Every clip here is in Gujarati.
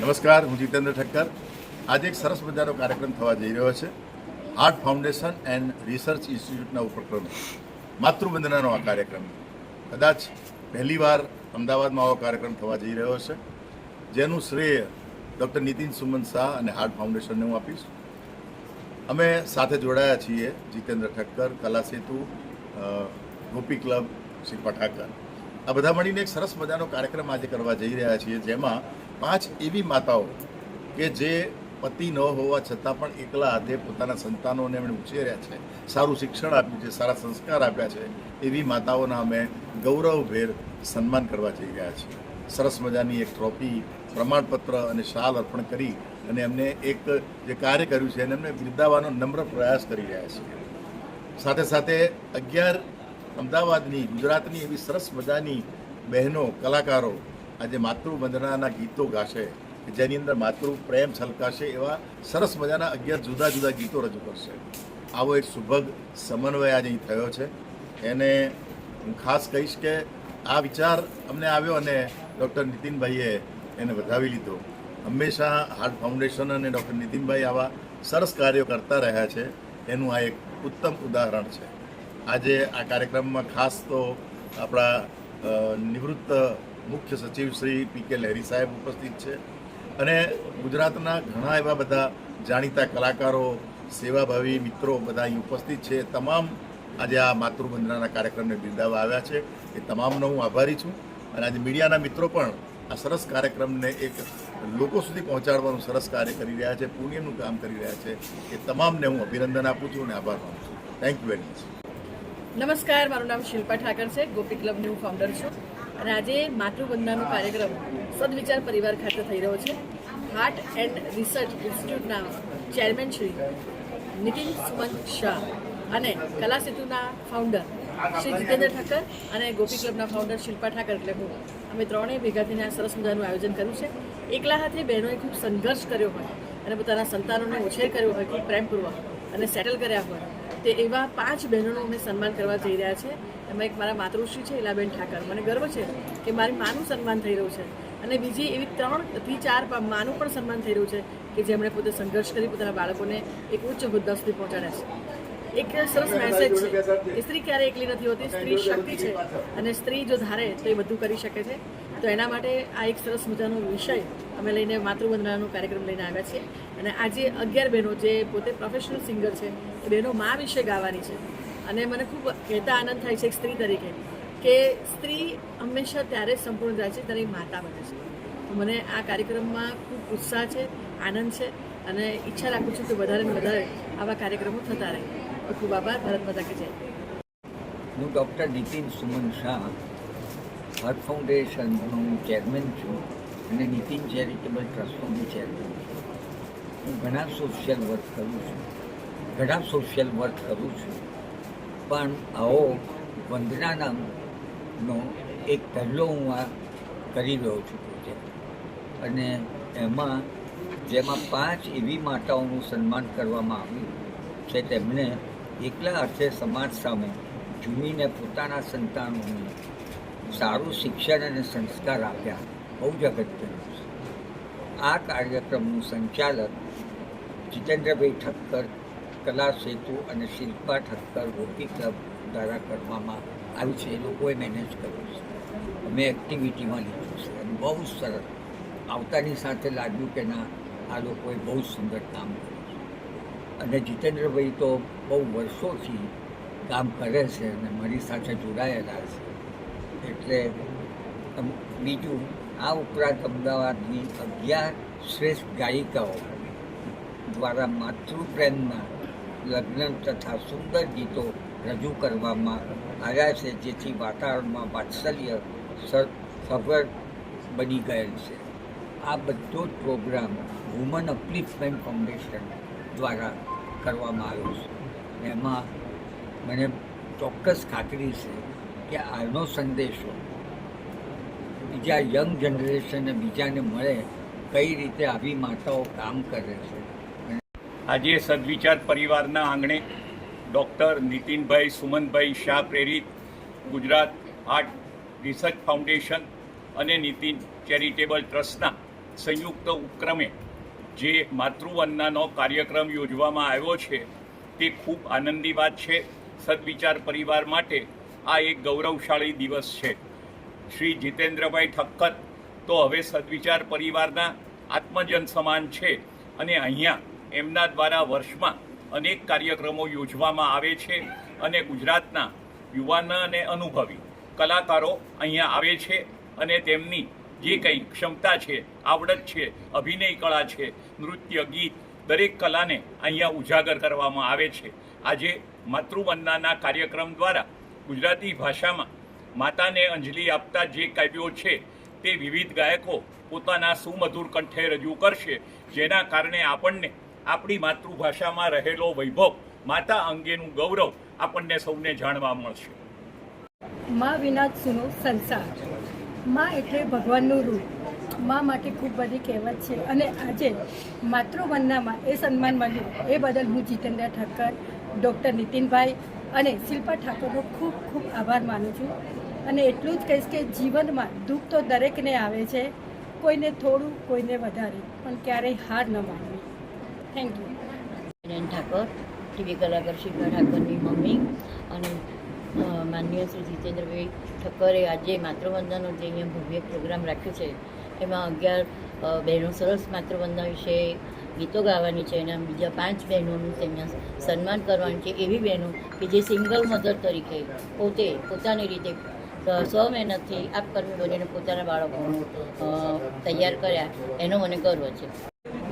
નમસ્કાર, હું જીતેન્દ્ર ઠક્કર. આજે એક સરસ મજાનો કાર્યક્રમ થવા જઈ રહ્યો છે. હાર્ટ ફાઉન્ડેશન એન્ડ રિસર્ચ ઇન્સ્ટિટ્યૂટના ઉપક્રમે. માતૃવંદનાનો આ કાર્યક્રમ. કદાચ પહેલીવાર અમદાવાદમાં આવો કાર્યક્રમ થવા જઈ રહ્યો છે. જેનું શ્રેય ડૉક્ટર નીતિન સુમન શાહ અને હાર્ટ ફાઉન્ડેશનને હું આપીશ. અમે સાથે જોડાયા છીએ જીતેન્દ્ર ઠક્કર, કલા સેતુ ગોપી ક્લબ, શ્રી ઠાકર આ બધા મળીને એક સરસ મજાનો કાર્યક્રમ આજે કરવા જઈ રહ્યા છીએ, જેમાં પાંચ એવી માતાઓ કે જે પતિ ન હોવા છતાં પણ એકલા હાથે પોતાના સંતાનોને એમણે ઉછેર્યા છે. સારું શિક્ષણ આપ્યું છે, સારા સંસ્કાર આપ્યા છે. એવી માતાઓના અમે ગૌરવભેર સન્માન કરવા જઈ રહ્યા છીએ. સરસ મજાની એક ટ્રોફી પ્રમાણપત્ર અને શાલ અર્પણ કરી અને એમને એક જે કાર્ય કર્યું છે એને એમને બિરદાવવાનો નમ્ર પ્રયાસ કરી રહ્યા છીએ. સાથે સાથે અગિયાર અમદાવાદની, ગુજરાતની એવી સરસ મજાની બહેનો, કલાકારો આજે માતૃવંદનાના ગીતો ગાશે જેની અંદર માતૃ પ્રેમ છલકાશે એવા સરસ મજાના અગિયાર જુદા જુદા ગીતો રજૂ કરશે. આવો એક સુભગ સમન્વય આજે થયો છે. એને હું ખાસ કહીશ કે આ વિચાર અમને આવ્યો અને ડૉક્ટર નીતિનભાઈએ એને વધાવી લીધો. હંમેશા હાર્ટ ફાઉન્ડેશન અને ડૉક્ટર નીતિનભાઈ આવા સરસ કાર્યો કરતા રહ્યા છે. એનું આ એક ઉત્તમ ઉદાહરણ છે. આજે આ કાર્યક્રમમાં ખાસ તો આપણા નિવૃત્ત મુખ્ય સચિવ શ્રી પી કે લહેરી સાહેબ ઉપસ્થિત છે. અને ગુજરાતના ઘણા એવા બધા જાણીતા કલાકારો, સેવાભાવી મિત્રો બધા અહીં ઉપસ્થિત છે. તમામ આજે આ માતૃવંદનાના કાર્યક્રમને બિરદાવવા આવ્યા છે. એ તમામનો હું આભારી છું. અને આજે મીડિયાના મિત્રો પણ આ સરસ કાર્યક્રમને એક લોકો સુધી પહોંચાડવાનું સરસ કાર્ય કરી રહ્યા છે, પુણ્યનું કામ કરી રહ્યા છે. એ તમામને હું અભિનંદન આપું છું અને આભાર માનું છું. થેન્ક યુ વેરી મચ નમસ્કાર, મારું નામ શિલ્પા ઠાકર છે, ગોપી ક્લબની ફાઉન્ડર છું. અને આજે માતૃવંદનાનો કાર્યક્રમ સદવિચાર પરિવાર ખાતે થઈ રહ્યો છે. હાર્ટ એન્ડ રિસર્ચ ઇન્સ્ટિટ્યૂટના ચેરમેન શ્રી નીતિન સુમન શાહ અને કલા સેતુના ફાઉન્ડર શ્રી જીતેન્દ્ર ઠાકર અને ગોપી ક્લબના ફાઉન્ડર શિલ્પા ઠાકર એટલે હું. અમે ત્રણેય ભેગા થઈને આ સરસ મજાનું આયોજન કર્યું છે. એકલા હાથે બહેનોએ ખૂબ સંઘર્ષ કર્યો હોય અને પોતાના સંતાનોને ઉછેર કર્યો હોય, ખૂબ પ્રેમપૂર્વક અને સેટલ કર્યા હોય તે એવા પાંચ બહેનોનું અમે સન્માન કરવા જઈ રહ્યા છે. એમાં એક મારા માતૃશ્રી છે ઇલાબેન ઠાકર. મને ગર્વ છે કે મારી માનું સન્માન થઈ રહ્યું છે. અને બીજી એવી ત્રણથી ચાર માનું પણ સન્માન થઈ રહ્યું છે કે જેમણે પોતે સંઘર્ષ કરી, પોતાના બાળકોને એક ઉચ્ચ હોદ્દા સુધી પહોંચાડ્યા છે. એક સરસ મેસેજ છે સ્ત્રી ક્યારે એકલી નથી હોતી, સ્ત્રી શક્તિ છે. અને સ્ત્રી જો ધારે તો એ બધું કરી શકે છે. તો એના માટે આ એક સરસ મજાનો વિષય અમે લઈને માતૃવંદનાનો કાર્યક્રમ લઈને આવ્યા છીએ. અને આજે અગિયાર બહેનો જે પોતે પ્રોફેશનલ સિંગર છે, એ બહેનો મા વિશે ગાવાની છે. અને મને ખૂબ કહેતા આનંદ થાય છે એક સ્ત્રી તરીકે કે સ્ત્રી હંમેશા ત્યારે સંપૂર્ણ થાય છે ત્યારે માતા બને છે. મને આ કાર્યક્રમમાં ખૂબ ઉત્સાહ છે, આનંદ છે અને ઈચ્છા રાખું છું કે વધારે વધારે આવા કાર્યક્રમો થતા રહે. ખૂબ આભાર. ભારત માતા કે જય. હું ડૉક્ટર નીતિન સુમન શાહ હાર્ટ ફાઉન્ડેશનનો હું ચેરમેન છું અને નીતિન ચેરિટેબલ ટ્રસ્ટનો હું ચેરમેન છું. હું ઘણા સોશિયલ વર્ક કરું છું. ઘણા સોશિયલ વર્ક કરું છું. પણ આવો વંદના નામનો એક પહેલો હું આ કરી રહ્યો છું પ્રોજેક્ટ અને એમાં જેમાં પાંચ એવી માતાઓનું સન્માન કરવામાં આવ્યું છે તેમણે એકલા અર્થે સમાજ સામે ઝૂમીને પોતાના સંતાનોને સારું શિક્ષણ અને સંસ્કાર આપ્યા. બહુ જ અગત્યનું છે. આ કાર્યક્રમનું સંચાલક જીતેન્દ્રભાઈ ઠક્કર કલા સેતુ અને શિલ્પા ઠક્કર ગોપી ક્લબ દ્વારા કરવામાં આવ્યું છે. એ લોકોએ મેનેજ કર્યું છે. અમે એક્ટિવિટીમાં લીધું છે અને બહુ જ સરસ આવતાની સાથે લાગ્યું કે ના, આ લોકોએ બહુ જ સુંદર કામ કર્યું છે. અને જીતેન્દ્રભાઈ તો બહુ વર્ષોથી કામ કરે છે અને મારી સાથે જોડાયેલા છે. એટલે બીજું, આ ઉપરાંત અમદાવાદની અગિયાર શ્રેષ્ઠ ગાયિકાઓ દ્વારા માતૃપ્રેમના લગ્ન તથા સુંદર ગીતો રજૂ કરવામાં આવ્યા છે, જેથી વાતાવરણમાં વાત્સલ્ય સ- સભર બની ગયેલ છે. આ બધો જ પ્રોગ્રામ વુમન અપલિફમેન્ટ ફાઉન્ડેશન દ્વારા કરવામાં આવ્યો છે. એમાં મને ચોક્કસ ખાતરી છે કે આનો સંદેશો. બીજા યંગ જનરેશનને બીજાને મળે કઈ રીતે આવી માતાઓ કામ કરે છે. આજે સદવિચાર પરિવારના આંગણે ડૉક્ટર નીતિનભાઈ, સુમનભાઈ શાહ પ્રેરિત ગુજરાત આર્ટ રિસર્ચ ફાઉન્ડેશન અને નીતિન ચેરિટેબલ ટ્રસ્ટના સંયુક્ત ઉપક્રમે જે માતૃવંદનાનો કાર્યક્રમ યોજવામાં આવ્યો છે, તે ખૂબ આનંદી વાત છે. સદવિચાર પરિવાર માટે આ એક ગૌરવશાળી દિવસ છે. શ્રી જીતેન્દ્રભાઈ ઠક્કર તો હવે સદવિચાર પરિવારના આત્મજન સમાન છે અને અહીંયા એમના દ્વારા વર્ષમાં અનેક કાર્યક્રમો યોજવામાં આવે છે અને ગુજરાતના યુવાન અને અનુભવી કલાકારો અહીંયા આવે છે અને તેમની જે કંઈ ક્ષમતા છે, આવડત છે, અભિનય કળા છે, નૃત્ય, ગીત, દરેક કલાને અહીંયા ઉજાગર કરવામાં આવે છે. આજે માતૃવંદનાના કાર્યક્રમ દ્વારા ગુજરાતી ભાષામાં માતાને અંજલિ આપતા જે કાવ્યો છે તે વિવિધ ગાયકો પોતાના સુમધુર કંઠે રજૂ કરશે, જેના કારણે આપણને આપણી માતૃભાષામાં રહેલો વૈભવ માતા અંગેનું ગૌરવ આપણને સૌને જાણવા મળશે. માં વિના સુનો સંસાર. માં એટલે ભગવાનનું રૂપ. માં માટે ખૂબ બધી કહેવત છે અને આજે માતૃવંદનામાં એ સન્માન મળ્યું. એ બદલ હું જીતેન્દ્ર ઠક્કર ડૉક્ટર નીતિનભાઈ અને શિલ્પા ઠાકોરનો ખૂબ ખૂબ આભાર માનું છું. અને એટલું જ કહીશ કે જીવનમાં દુઃખ તો દરેકને આવે છે. કોઈને થોડું, કોઈને વધારે, પણ ક્યારેય હાર ન માનવી. Thank you Hiren Thakor, TV કલાકાર શિલ્પા ઠાકોરની મમ્મી અને માનનીય શ્રી જીતેન્દ્રભાઈ ઠક્કરે આજે માતૃવંદનનો જે અહીંયા ભવ્ય પ્રોગ્રામ રાખ્યો છે, એમાં અગિયાર બહેનો સરસ માતૃવંદના વિશે ગીતો ગાવાની છે અને બીજા પાંચ બહેનોનું તેમના સન્માન કરવાનું છે એવી બહેનો કે જે સિંગલ મધર તરીકે પોતે પોતાની રીતે સ્વ મહેનતથી આપકર્મી બનીને પોતાના બાળકોનું તૈયાર કર્યા. એનો મને ગર્વ છે.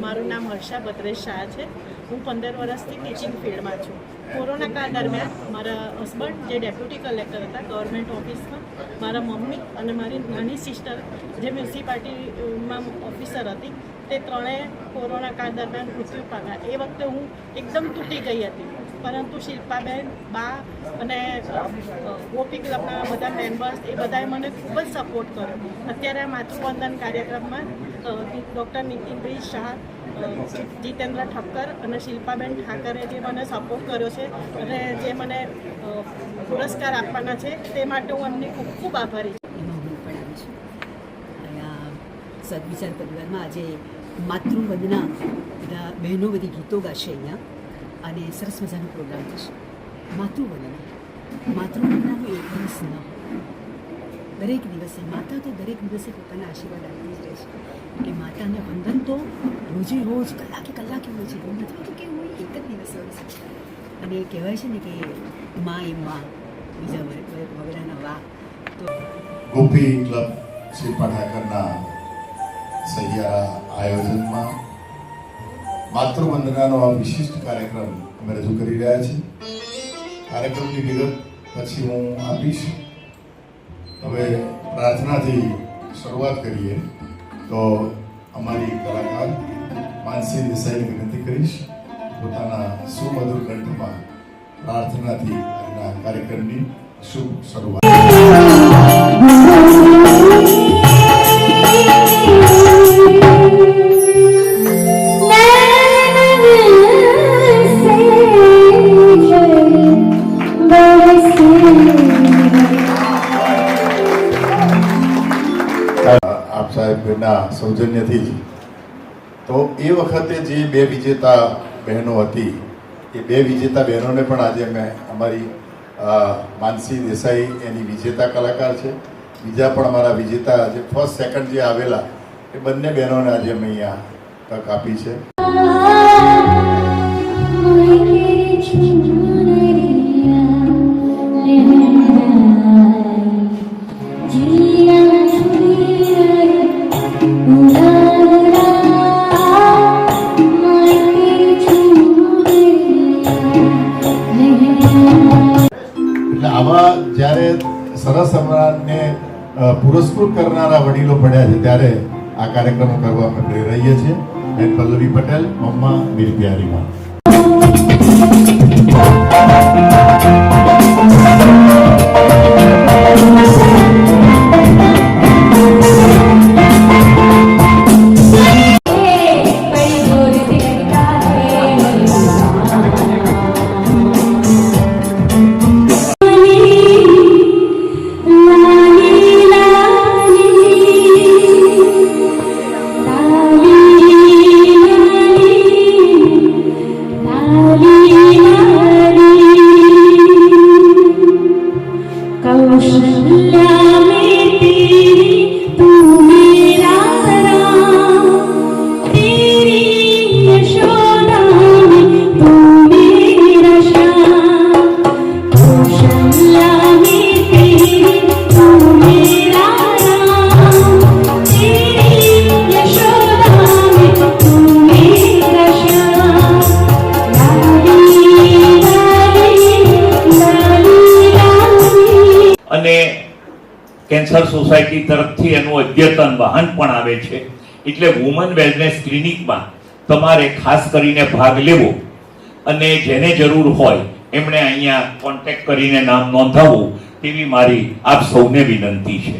મારું નામ હર્ષા બત્રેશ શાહ છે. હું પંદર વર્ષથી ટીચિંગ ફિલ્ડમાં છું. કોરોના કાળ દરમિયાન મારા હસબન્ડ જે ડેપ્યુટી કલેક્ટર હતા ગવર્મેન્ટ ઓફિસમાં મારા મમ્મી અને મારી નાની સિસ્ટર જે મ્યુનિસિપાલિટીમાં ઓફિસર હતી, તે ત્રણેય કોરોના કાળ દરમિયાન મૃત્યુ પામ્યા. એ વખતે હું એકદમ તૂટી ગઈ હતી. પરંતુ શિલ્પાબેન, બા અને ગોપી ક્લબના બધા મેમ્બર્સ એ બધાએ મને ખૂબ જ સપોર્ટ કર્યો. અત્યારે આ માતૃવંદન કાર્યક્રમમાં ડૉક્ટર નીતિનભાઈ શાહ જીતેન્દ્ર ઠક્કર અને શિલ્પાબેન ઠાકરે જે મને સપોર્ટ કર્યો છે અને જે મને પુરસ્કાર આપવાના છે તે માટે હું એમની ખૂબ ખૂબ આભારી છું. એમાં હું પણ આવી છું. સદવિચાર પરિવારમાં આજે માતૃવંદના બધા બહેનો બધી ગીતો ગાશે અહીંયા અને સરસ મજાનો પ્રોગ્રામ થશે. માતૃવંદના. માતૃવંદનાનું એક દિવસ ન દરેક દિવસે માતા તો દરેક દિવસે પોતાના આશીર્વાદ આપતી જ રહે છે. એટલે માતાને વંદન તો રોજે રોજ, કલાકે કલાકે હોય છે. એવું નથી હોતું કે હોય એક જ દિવસે હોય છે. અને કહેવાય છે ને કે મા એ મા, બીજા વગડાના વા. તો ગોપી ક્લબ શ્રી ઠાકરના સહિયારા આયોજનમાં માતૃવંદનાનો આ વિશિષ્ટ કાર્યક્રમ અમે રજૂ કરી રહ્યા છીએ. કાર્યક્રમની વિગત પછી હું આપીશ. હવે પ્રાર્થનાથી શરૂઆત કરીએ તો અમારી કલાકાર માનસી દેસાઈને વિનંતી કરીશ. પોતાના સુમધુર કંઠમાં પ્રાર્થનાથી આજના કાર્યક્રમની શુભ શરૂઆત. સૌજન્યથી જ તો એ વખતે જે બે વિજેતા બહેનો હતી એ બે વિજેતા બહેનોને પણ આજે મેં અમારી માનસી દેસાઈ એની વિજેતા કલાકાર છે બીજા પણ અમારા વિજેતા જે ફર્સ્ટ સેકન્ડ જે આવેલા એ બંને બહેનોને આજે અમે અહીંયા તક આપી છે પુરસ્કૃત કરનારા વડીલો પડ્યા છે ત્યારે આ કાર્યક્રમો કરવા અમે પ્રેરાઈએ છીએ. બેન પલ્લવી પટેલ, મમ્મા વીર પ્યારીમાં Yeah. કેન્સર સોસાયટી તરફથી એનું અદ્યતન વાહન પણ આવે છે. એટલે વુમન વેલનેસ ક્લિનિકમાં તમારે ખાસ કરીને ભાગ લેવો અને જેને જરૂર હોય એમણે અહીંયા કોન્ટેક્ટ કરીને નામ નોંધાવવું તેવી મારી આપ સૌને વિનંતી છે.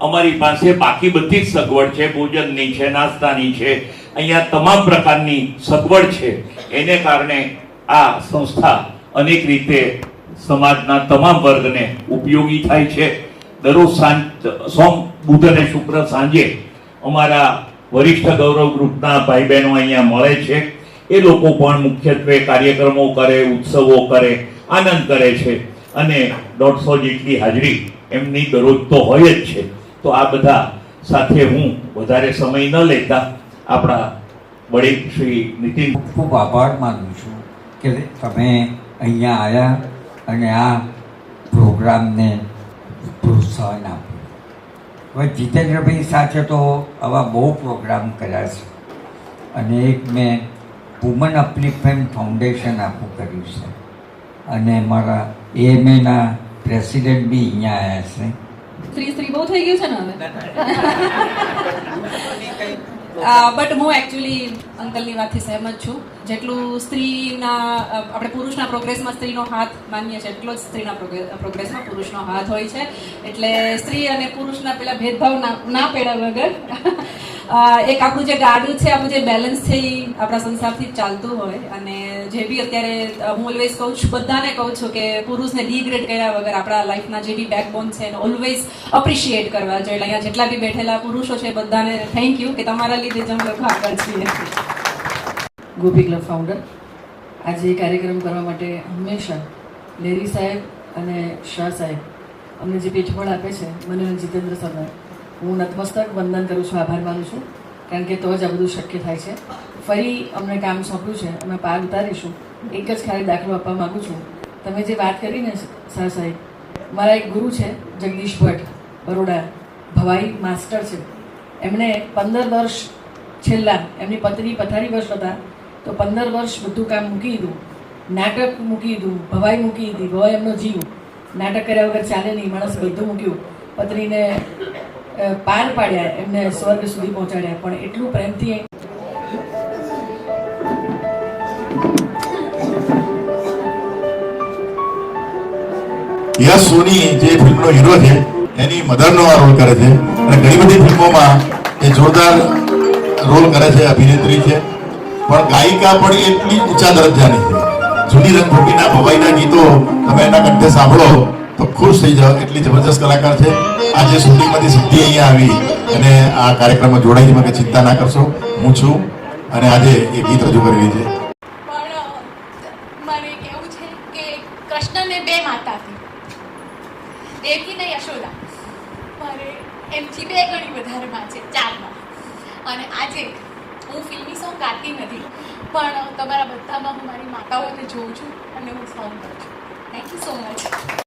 અમારી પાસે બાકી બધી જ સગવડ છે, ભોજનની છે, નાસ્તાની છે, અહીંયા તમામ પ્રકારની સગવડ છે. એને કારણે આ સંસ્થા અનેક રીતે સમાજના તમામ વર્ગને ઉપયોગી થાય છે. દરરોજ સાંજ, સોમ, બુધ અને શુક્ર સાંજે અમારા વરિષ્ઠ ગૌરવ ગ્રુપના ભાઈ બહેનો અહીંયા મળે છે. એ લોકો પણ મુખ્યત્વે કાર્યક્રમો કરે, ઉત્સવો કરે, આનંદ કરે છે અને દોઢસો જેટલી હાજરી એમની દરરોજ તો હોય જ છે. તો આ બધા સાથે હું વધારે સમય ન લેતા આપણા વડીલ શ્રી નીતિન ખૂબ આભાર માનું છું કે તમે અહીંયા આવ્યા અને આ પ્રોગ્રામને પ્રોત્સાહન આપ્યું હવે જીતેન્દ્રભાઈ સાથે તો આવા બહુ પ્રોગ્રામ કર્યા છે. અને એક મેં વુમન અપલિફમેન્ટ ફાઉન્ડેશન આખું કર્યું છે. અને મારા એએમએના પ્રેસિડેન્ટ બી અહીંયા આવ્યા છે. સ્ત્રી સ્ત્રી બહુ થઈ ગયું છે ને હવે? બટ હું એકચ્યુઅલી અંકલની વાતથી સહેમત છું. જેટલું સ્ત્રીના આપણે પુરુષના પ્રોગ્રેસમાં સ્ત્રીનો હાથ માનીએ છીએ, એટલો જ સ્ત્રીના પ્રોગ્રે- પ્રોગ્રેસમાં પુરુષનો હાથ હોય છે. એટલે સ્ત્રી અને પુરુષના પેલા ભેદભાવ ના ના પેડા વગર એક આપણું જે ગાડું છે, આપણું જે બેલેન્સ છે એ આપણા સંસારથી ચાલતું હોય. અને જે બી અત્યારે હું ઓલવેઝ કહું છું, બધાને કહું છું કે પુરુષને ડિગ્રેડ કર્યા વગર આપણા લાઈફના જે બી બેકબોન છે, એને ઓલવેઝ અપ્રિશિએટ કરવા જોઈએ. અહીંયા જેટલા બી બેઠેલા પુરુષો છે, બધાને થેન્ક યુ કે તમારા લીધે જ અમે લોકો આગળ છીએ. ગોપી ક્લબ ફાઉન્ડર આજે એ કાર્યક્રમ કરવા માટે હંમેશા લેરી સાહેબ અને શાહ સાહેબ અમને જે પીઠબળ આપે છે, મને જીતેન્દ્ર સરને હું નતમસ્તક, વંદન કરું છું, આભાર માનું છું. કારણ કે તો જ આ બધું શક્ય થાય છે. ફરી અમને કામ સોંપ્યું છે, અમે પાર ઉતારીશું. એક જ ખાલી દાખલો આપવા માગું છું. તમે જે વાત કરીને સર સાહેબ, મારા એક ગુરુ છે, જગદીશ ભટ્ટ, બરોડા, ભવાઈ માસ્ટર છે. એમણે પંદર વર્ષ છેલ્લા, એમની પત્ની પથારી વર્ષ હતા, તો પંદર વર્ષ બધું કામ મૂકી દીધું. નાટક મૂકી દીધું, ભવાઈ મૂકી દીધી, ભવાઈ એમનો જીવ. નાટક કર્યા વગર ચાલે નહીં, માણસ બધું મૂક્યું. પત્નીને પાર પાડ્યા, એમને સ્વર્ગ સુધી પહોંચાડ્યા. પણ એટલું પ્રેમથી યશ સોની, જે ફિલ્મનો હીરો છે, એની મધરનો આ રોલ કરે છે. અને ઘણી બધી ફિલ્મોમાં એ જોરદાર રોલ કરે છે, અભિનેત્રી છે. પણ ગાયિકા પણ એટલી ઊંચા દરજ્જાની છે. જૂની રંગભૂમિના ભવાઈના ગીતો તમે એના કંઠે સાંભળો તો ખુશ થઈ જાઓ એટલી જબરજસ્ત કલાકાર છે. આજે શૂટિંગમાંથી સીધી અહીંયા આવી અને આ કાર્યક્રમમાં જોડાઈ માટે ચિંતા ના કરશો. હું છું અને આજે એ ગીત રજૂ કરી રહી છે. છે કૃષ્ણને બે માતા હતી દેવકી ને યશોદા. મારે એમથી બે ગણી વધારે છે ચારમાં અને આજે હું ફિલ્મી સોંગ ગાતી નથી, પણ તમારા બધામાં હું મારી માતાઓને જોઉં છું અને હું સોંગ કરું છું. Thank you so much